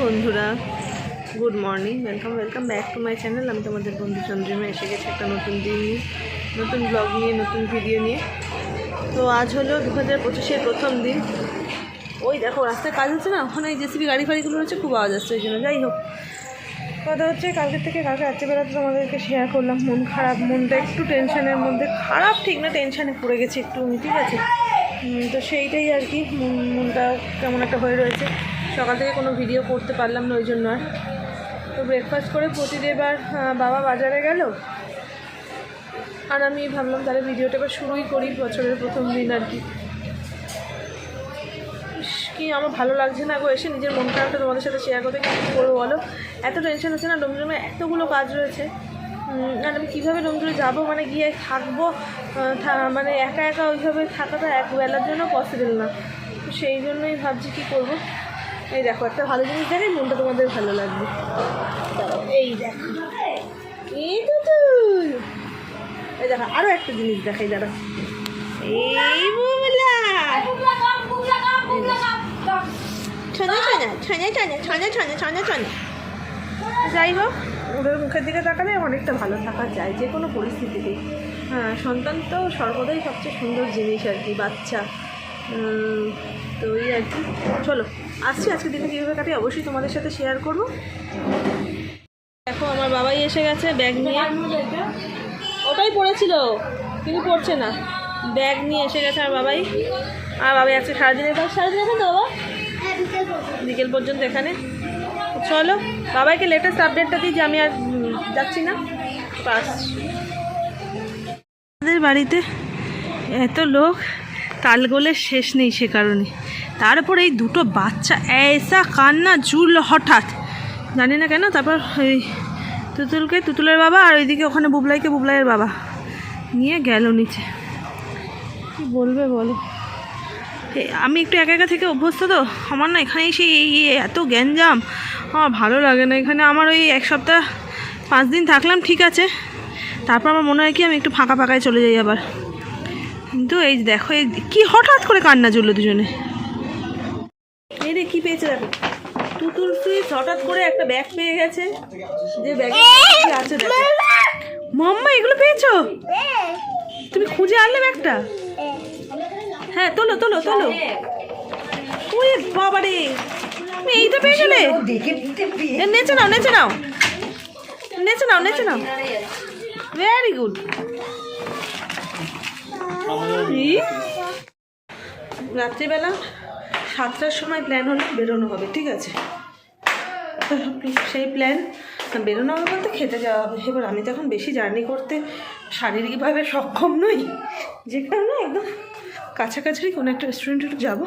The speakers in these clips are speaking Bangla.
বন্ধুরা good morning welcome welcome back to my channel আমি তোমাদের বন্ধু চন্দ্রিমা, এসে গেছে একটা নতুন দিন নিয়ে, নতুন ব্লগ নিয়ে, নতুন ভিডিও নিয়ে। তো আজ হলো দু হাজার পঁচিশের প্রথম দিন। ওই দেখো, রাস্তায় কাজ হচ্ছে না? ওখানে জেসিবি গাড়ি ফাড়িগুলো রয়েছে খুব আওয়াজ আসছে, ওই জন্য যাই হোক। কথা হচ্ছে কালকের থেকে কালকে রাত্রিবেলা তো তোমাদেরকে শেয়ার করলাম, মন খারাপ, মনটা একটু টেনশনের মধ্যে। খারাপ ঠিক না টেনশনে পড়ে গেছে একটু, ঠিক আছে? তো সেইটাই আর কি, মন- মনটা কেমন একটা হয়ে রয়েছে। সকাল থেকে কোনো ভিডিও করতে পারলাম না, ওই জন্য আর। তো ব্রেকফাস্ট করে প্রতিদেবার বাবা বাজারে গেল। আর আমি ভাবলাম তাহলে ভিডিওটা এবার শুরুই করি বছরের প্রথম দিন আর কি। কি আমার ভালো লাগছে না গো, এসে নিজের মন খারাপটা তোমাদের সাথে শেয়ার করতে কি করব বলো? এত টেনশন হচ্ছে না, ডোমজমে এতগুলো কাজ রয়েছে। আর আমি কীভাবে ডোমজমে যাব? মানে গিয়ে থাকব? মানে একা একা ওইভাবে থাকাটা এক বেলার জন্য পসিবল না। সেই জন্যই ভাবছি কী করব? এই দেখো একটা ভালো জিনিস দেখাই মনটা তোমাদের ভালো লাগবে। এই দেখো। এই তো এই দেখো আরও একটা জিনিস দেখাই দাঁড়া এই বুবলা। ছনে ছনে ছনে ছনে ছনে ছনে ছনে ছনে। যাই হোক ওদের মুখের দিকে তাকালে অনেকটা ভালো থাকা যায় যে কোনো পরিস্থিতিতে। হ্যাঁ সন্তান তো সর্বদাই সবচেয়ে সুন্দর জিনিস আর কি বাচ্চা। তো এই আর কি। চলো আসছি আজকে দিনে কীভাবে কাটি অবশ্যই তোমাদের সাথে শেয়ার করব। দেখো আমার বাবাই এসে গেছে ব্যাগ নিয়ে। ওটাই পড়েছিল কিন্তু পড়ছে না। ব্যাগ নিয়ে এসে গেছে আমার বাবাই। আর বাবাই আজকে সারাদিনের কাজ। সারাদিন এখানে তো বাবা? বিকেল পর্যন্ত। এখানে। চলো বাবাইকে লেটেস্ট আপডেটটা দিই যে আমি আর যাচ্ছি না। পাস আমাদের বাড়িতে এত লোক। তালগোলের শেষ নেই সে কারণে। তারপর এই দুটো বাচ্চা এসা কান্না, জুল হঠাৎ। জানি না কেন, তারপর ওই তুতুলকে, তুতুলের বাবা আর ওইদিকে ওখানে বুবলাইকে, বুবলাইয়ের বাবা। নিয়ে গেল নিচে। কি বলবে বলো? আমি একটু একা একা থেকে অভ্যস্ত তো? আমার না এখানে এসে এই এই এত গ্যাঞ্জাম। আমার ভালো লাগে না। এখানে আমার ওই এক সপ্তাহ, পাঁচ দিন থাকলাম, ঠিক আছে। তারপর আমার মনে হয় কি আমি একটু ফাঁকা ফাঁকায় চলে যাই আবার। কিন্তু এই দেখো এই কি হঠাৎ করে কান্না জুড়লো দুজনে? এই রে কি পেয়েছে দেখো। তুতুল সুইচ হঠাৎ করে একটা ব্যাগ পেয়ে গেছে। যে ব্যাগে কি আছে দেখো। মাম্মা এগুলো পেয়েছ? তুমি খুঁজে আনলে ব্যাগটা? হ্যাঁ তোলো তোলো তোলো। ওই বাবা রে তুমি এইটা পেয়ে গেলে? নেচে নাও নেচে নাও। নেচে নাও নেচে নাও। ভেরি গুড রাত্রিবেলা সাতটার সময় প্ল্যান হলে বেরোনো হবে, ঠিক আছে? সেই প্ল্যান বেরোনো হবে বলতে খেতে যাওয়া হবে। এবার আমি তো এখন বেশি জার্নি করতে শারীরিকভাবে সক্ষম নই, যে কারণে একদম কাছাকাছি কোনো একটা রেস্টুরেন্টে যাব।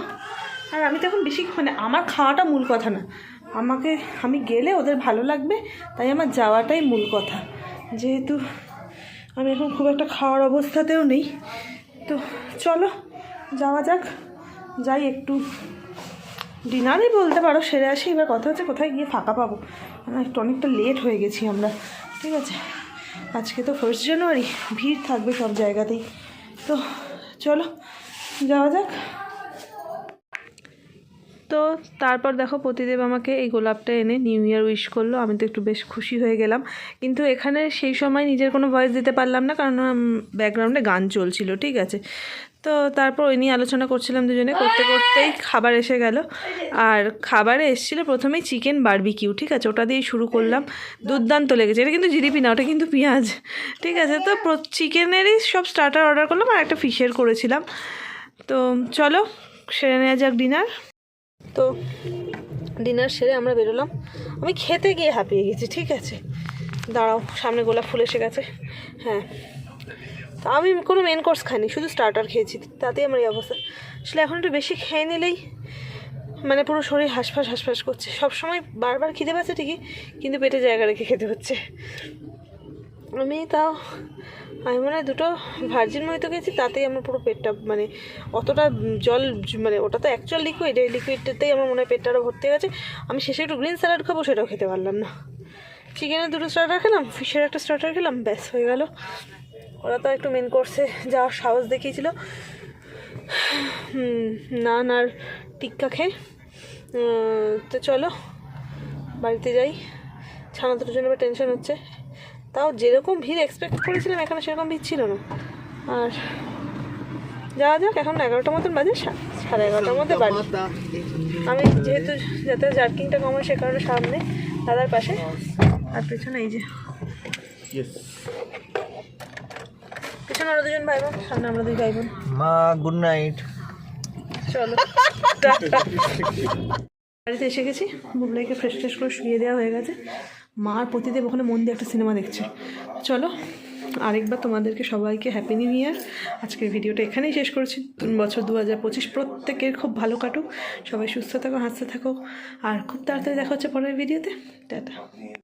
আর আমি তো এখন বেশি মানে আমার খাওয়াটা মূল কথা না। আমাকে, আমি গেলে ওদের ভালো লাগবে, তাই আমার যাওয়াটাই মূল কথা। যেহেতু আমি এখন খুব একটা খাওয়ার অবস্থাতেও নেই, তো চলো, যাওয়া যাক। যাই একটু ডিনারই বলতে পারো, সেরে আসি। এবার কথা হচ্ছে কোথায় গিয়ে ফাঁকা পাবো। একটু অনেকটা লেট হয়ে গেছি আমরা। ঠিক আছে? আজকে তো ফার্স্ট জানুয়ারি ভিড় থাকবে সব জায়গাতেই। তো চলো, যাওয়া যাক। তো তারপর দেখো প্রতিদেব আমাকে এই গোলাপটা এনে নিউ ইয়ার উইশ করল। আমি তো একটু বেশ খুশি হয়ে গেলাম। কিন্তু এখানে সেই সময় নিজের কোনো ভয়েস দিতে পারলাম না, কারণ ব্যাকগ্রাউন্ডে গান চলছিল। ঠিক আছে? তো তারপর ওই নিয়ে আলোচনা করছিলাম দুজনে, করতে করতেই খাবার এসে গেল। আর খাবারে এসেছিল প্রথমেই চিকেন বারবিকিউ, ঠিক আছে? ওটা দিয়েই শুরু করলাম। দুর্দান্ত লেগেছে। এটা কিন্তু জিলিপি না, ওটা কিন্তু পেঁয়াজ, ঠিক আছে? তো চিকেনেরই সব স্টার্টার অর্ডার করলাম আর একটা ফিশের করেছিলাম। তো চলো, সেরে নেওয়া যাক ডিনার। তো ডিনার সেরে আমরা বেরোলাম। আমি খেতে গিয়ে হাঁপিয়ে গেছি, ঠিক আছে? দাঁড়াও, সামনে গোলাপ ফুল এসে গেছে। হ্যাঁ। আমি কোনো মেন কোর্স খাইনি, শুধু স্টার্টার খেয়েছি, তাতেই আমার এই অবস্থা। আসলে এখন একটু বেশি খেয়ে নিলেই মানে পুরো শরীর হাঁসফাঁস হাঁসফাঁস করছে। সবসময় বারবার খিদে পাচ্ছে ঠিকই, কিন্তু পেটে জায়গা রেখে খেতে হচ্ছে। আমি তাও, আমি মনে হয় দুটো ভার্জিন মহিতো খেয়েছি, তাতেই আমার পুরো পেটটা মানে অতটা জল মানে ওটা তো অ্যাকচুয়াল লিকুইড এই লিকুইডটাতেই আমার মনে হয় পেটটা আরও ভর্তি গেছে। আমি শেষে একটু গ্রিন স্যালাড খাব, সেটাও খেতে পারলাম না। চিকেনের দুটো স্টার্টার খেলাম ফিশের একটা স্টার্টার খেলাম, ব্যাস হয়ে গেল। ওরা তো একটু মেন কোর্সে যাওয়ার সাহস দেখিয়েছিল। নান আর টিক্কা খেয়ে তো চলো, বাড়িতে যাই। ছানা দুটোর জন্য টেনশন হচ্ছে। তাও যেরকম ভিড় এক্সপেক্ট করেছিলাম, এখানে সেরকম ভিড় ছিল না। আর যাওয়া যাক, এখন এগারোটার মতন বাজে সাড়ে এগারোটার মধ্যে বাড়ি। আমি যেহেতু যাতে জার্কিংটা কমায় সে কারণে সামনে, দাদার পাশে। আর পেছনে এই যে। পেছনে ওরা দুজন ভাই বোন সামনে আমরা দুই ভাই বোন। মা গুড নাইট চলো। বাড়িতে এসে গেছি বুবলাইকে ফ্রেশ ফ্রেশ করে শুয়ে দেওয়া হয়ে গেছে। মা আর প্রতিদেব ওখানে মন দিয়ে একটা সিনেমা দেখছে। চলো আরেকবার তোমাদেরকে সবাইকে হ্যাপি নিউ ইয়ার আজকের ভিডিওটা এখানেই শেষ করছি। বছর দু হাজার পঁচিশ প্রত্যেকের খুব ভালো কাটুক। সবাই সুস্থ থাকো হাসতে থাকো। আর খুব তাড়াতাড়ি দেখা হচ্ছে পরের ভিডিওতে। টাটা।